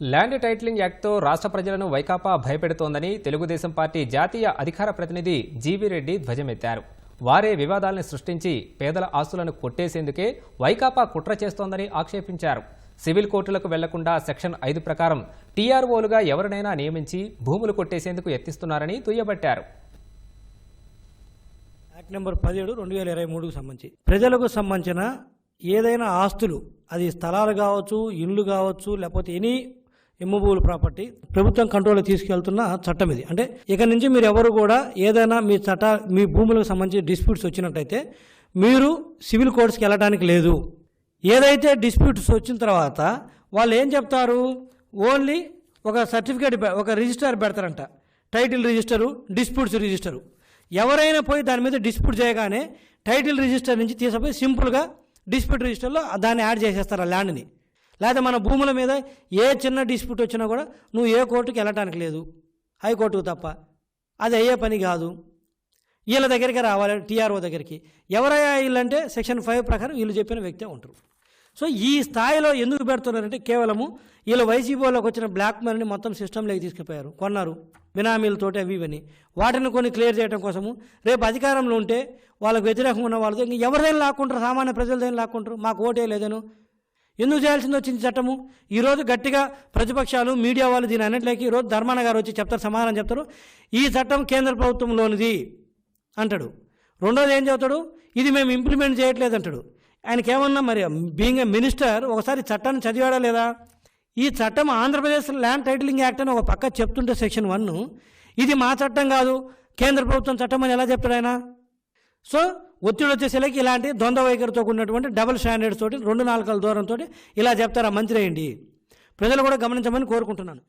Land titling యాక్ట్తో రాష్ట్ర ప్రజలను Vaikapa భయపెడుతోందని Telugu Desam party జాతీయ అధికార ప్రతినిధి జీవీ రెడ్డి ధ్వజమెత్తారు. వారే వివాదాలను సృష్టించి పేదల ఆస్తులను కొట్టేసేందుకే వైకాపా కుట్ర చేస్తోందని ఆక్షేపించారు. సివిల్ కోర్టులకు వెళ్ళకుండా సెక్షన్ ఐదు ప్రకారం టీఆర్ఓలుగా ఎవరినైనా నియమించి భూములు కొట్టేసేందుకు యత్నిస్తున్నారని దుయ్యబట్టారు. యాక్ట్ నెంబర్ పదిహేడు రెండు వేల ఇరవై మూడుకు సంబంధించి. ప్రజలకు సంబంధించిన ఏదైనా ఆస్తులు అది స్థలాలు కావచ్చు ఇండ్లు కావచ్చు లేకపోతే ఎనీ ఇమ్మూవబుల్ ప్రాపర్టీ ప్రభుత్వం కంట్రోల్లో తీసుకెళ్తున్న చట్టం ఇది. అంటే ఇక నుంచి మీరు ఎవరు కూడా ఏదైనా మీ చట్ట మీ భూములకు సంబంధించి డిస్ప్యూట్స్ వచ్చినట్టయితే మీరు సివిల్ కోర్ట్స్కి వెళ్ళడానికి లేదు. ఏదైతే డిస్ప్యూట్స్ వచ్చిన తర్వాత వాళ్ళు ఏం చెప్తారు? ఓన్లీ ఒక సర్టిఫికేట్ ఒక రిజిస్టర్ పెడతారంట. Title register disputes register. ఎవరైనా పోయి దాని మీద డిస్ప్యూట్ చేయగానే టైటిల్ రిజిస్టర్ నుంచి తీసుకుపోయి సింపుల్గా డిస్ప్యూట్ రిజిస్టర్లో దాన్ని యాడ్ చేసేస్తారు ఆ ల్యాండ్ని. లేదా మన భూముల మీద ఏ చిన్న డిస్ప్యూట్ వచ్చినా కూడా నువ్వు ఏ కోర్టుకి వెళ్ళటానికి లేదు. హైకోర్టుకు తప్ప. అది అయ్యే పని కాదు. వీళ్ళ దగ్గరికి రావాలి టీఆర్ఓ దగ్గరికి. ఎవరయ్యా వీళ్ళంటే సెక్షన్ ఫైవ్ ప్రకారం వీళ్ళు చెప్పిన వ్యక్తే ఉంటారు. సో ఈ స్థాయిలో ఎందుకు పెడుతున్నారంటే కేవలము వీళ్ళు వైసీపీలోకి వచ్చిన బ్లాక్ మనీని మొత్తం సిస్టంలోకి తీసుకుపోయారు. కొన్నారు. బినామీలతోటి అవి ఇవని. వాటిని కొన్ని క్లియర్ చేయడం కోసము రేపు అధికారంలో ఉంటే వాళ్ళకి వ్యతిరేకంగా ఉన్న వాళ్ళతో ఇంకా ఎవరిదైనా లాక్కుంటారు సామాన్య ప్రజలదైనా లాక్కుంటారు. మాకు ఓటే లేదను. ఎందుకు చేయాల్సింది వచ్చింది చట్టము? ఈరోజు గట్టిగా ప్రతిపక్షాలు మీడియా వాళ్ళు దీని అన్నింటిలోకి ఈరోజు ధర్మాన గారు వచ్చి చెప్తారు సమాధానం చెప్తారు. ఈ చట్టం కేంద్ర ప్రభుత్వంలోనిది అంటాడు. రెండోది ఏం చెబుతాడు ఇది మేము ఇంప్లిమెంట్ చేయట్లేదు అంటాడు ఆయనకి ఏమన్నా మరి బీయింగ్ ఏ మినిస్టర్ ఒకసారి చట్టాన్ని చదివాడా లేదా? ఈ చట్టం ఆంధ్రప్రదేశ్ ల్యాండ్ టైటిలింగ్ యాక్ట్ అని ఒక పక్క చెప్తుంటే సెక్షన్ వన్ ఇది మా చట్టం కాదు కేంద్ర ప్రభుత్వం చట్టం అని ఎలా చెప్తాడు ఆయన? సో ఒత్తిడి వచ్చేసరికి ఇలాంటి ద్వంద్వ వైఖరితో ఉన్నటువంటి డబుల్ స్టాండర్డ్స్ తోటి రెండు నాలుకల దూరంతో ఇలా చెప్తారా మంత్రి అయ్యండి. ప్రజలు కూడా గమనించమని కోరుకుంటున్నాను.